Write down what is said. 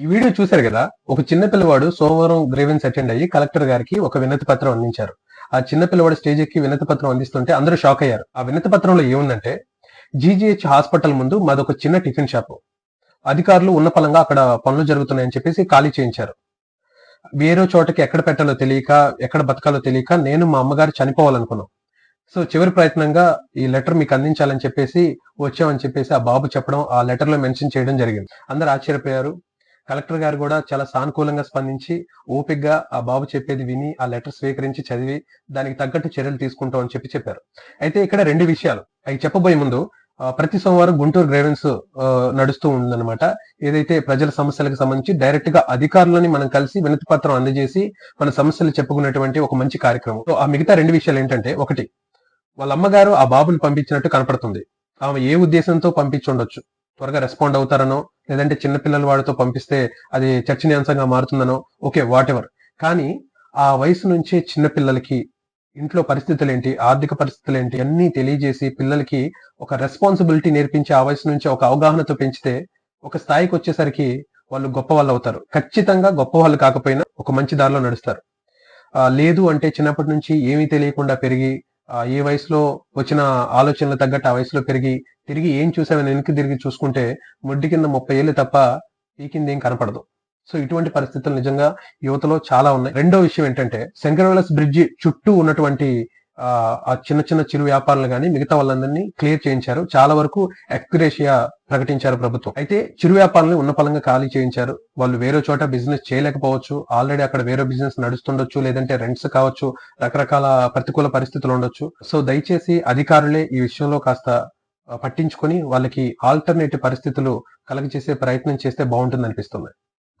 ఈ వీడియో చూశారు కదా? ఒక చిన్న పిల్లవాడు సోమవారం గ్రేవెన్స్ అటెండ్ అయ్యి కలెక్టర్ గారికి ఒక వినతి పత్రం అందించారు. ఆ చిన్న పిల్లవాడు స్టేజ్ ఎక్కి వినతి పత్రం అందిస్తుంటే అందరూ షాక్ అయ్యారు. ఆ వినతి పత్రంలో ఏముందంటే జీజీహెచ్ హాస్పిటల్ ముందు మాదొక చిన్న టిఫిన్ షాప్. అధికారులు ఉన్న పలంగా అక్కడ పనులు జరుగుతున్నాయని చెప్పేసి ఖాళీ చేయించారు. వేరే చోటకి ఎక్కడ పెట్టాలో తెలియక ఎక్కడ బతకాలో తెలియక నేను మా అమ్మగారు చనిపోవాలనుకున్నాం. సో చివరి ప్రయత్నంగా ఈ లెటర్ మీకు అందించాలని చెప్పేసి వచ్చామని చెప్పేసి ఆ బాబు చెప్పడం ఆ లెటర్లో మెన్షన్ చేయడం జరిగింది. అందరు ఆశ్చర్యపోయారు. కలెక్టర్ గారు కూడా చాలా సానుకూలంగా స్పందించి ఓపిగ్గా ఆ బాబు చెప్పేది విని ఆ లెటర్ స్వీకరించి చదివి దానికి తగ్గట్టు చర్యలు తీసుకుంటాం అని చెప్పి చెప్పారు. అయితే ఇక్కడ రెండు విషయాలు. అవి చెప్పబోయే ముందు ప్రతి సోమవారం గుంటూరు గ్రేవెన్స్ నడుస్తూ ఉందన్నమాట. ఏదైతే ప్రజల సమస్యలకు సంబంధించి డైరెక్ట్గా అధికారులని మనం కలిసి వినతి పత్రం అందజేసి మన సమస్యలు చెప్పుకునేటువంటి ఒక మంచి కార్యక్రమం. ఆ మిగతా రెండు విషయాలు ఏంటంటే ఒకటి వాళ్ళ అమ్మగారు ఆ బాబుని పంపించినట్టు కనపడుతుంది. ఆమె ఏ ఉద్దేశంతో పంపించుండొచ్చు? త్వరగా రెస్పాండ్ అవుతారనో లేదంటే చిన్నపిల్లల వాడితో పంపిస్తే అది చర్చనీయాంశంగా మారుతుందనో ఓకే వాట్ ఎవర్ కానీ ఆ వయసు నుంచే చిన్నపిల్లలకి ఇంట్లో పరిస్థితులు ఏంటి ఆర్థిక పరిస్థితులు ఏంటి అన్ని తెలియజేసి పిల్లలకి ఒక రెస్పాన్సిబిలిటీ నేర్పించి ఆ వయసు నుంచి ఒక అవగాహనతో పెంచితే ఒక స్థాయికి వచ్చేసరికి వాళ్ళు గొప్ప వాళ్ళు అవుతారు. ఖచ్చితంగా గొప్ప వాళ్ళు కాకపోయినా ఒక మంచి దారిలో నడుస్తారు. లేదు అంటే చిన్నప్పటి నుంచి ఏమీ తెలియకుండా పెరిగి ఏ వయసులో వచ్చిన ఆలోచనలు తగ్గట్టు ఆ వయసులో పెరిగి తిరిగి ఏం చూసామని వెనక్కి తిరిగి చూసుకుంటే ముడ్డి కింద ముప్పై ఏళ్ళు తప్ప పీకింది ఏం కనపడదు. సో ఇటువంటి పరిస్థితులు నిజంగా యువతలో చాలా ఉన్నాయి. రెండో విషయం ఏంటంటే శంకరవెల్లస్ బ్రిడ్జి చుట్టూ ఉన్నటువంటి ఆ చిన్న చిన్న చిరు వ్యాపారులు కానీ మిగతా వాళ్ళందరినీ క్లియర్ చేయించారు. చాలా వరకు ఎక్స్గ్రేషియా ప్రకటించారు ప్రభుత్వం. అయితే చిరు వ్యాపారులను ఉన్న పలంగా ఖాళీ చేయించారు. వాళ్ళు వేరే చోట బిజినెస్ చేయలేకపోవచ్చు. ఆల్రెడీ అక్కడ వేరే బిజినెస్ నడుస్తుండొచ్చు లేదంటే రెంట్స్ కావచ్చు రకరకాల ప్రతికూల పరిస్థితులు ఉండొచ్చు. సో దయచేసి అధికారులే ఈ విషయంలో కాస్త పట్టించుకొని వాళ్ళకి ఆల్టర్నేటివ్ పరిస్థితులు కలగజేసే ప్రయత్నం చేస్తే బాగుంటుంది అనిపిస్తుంది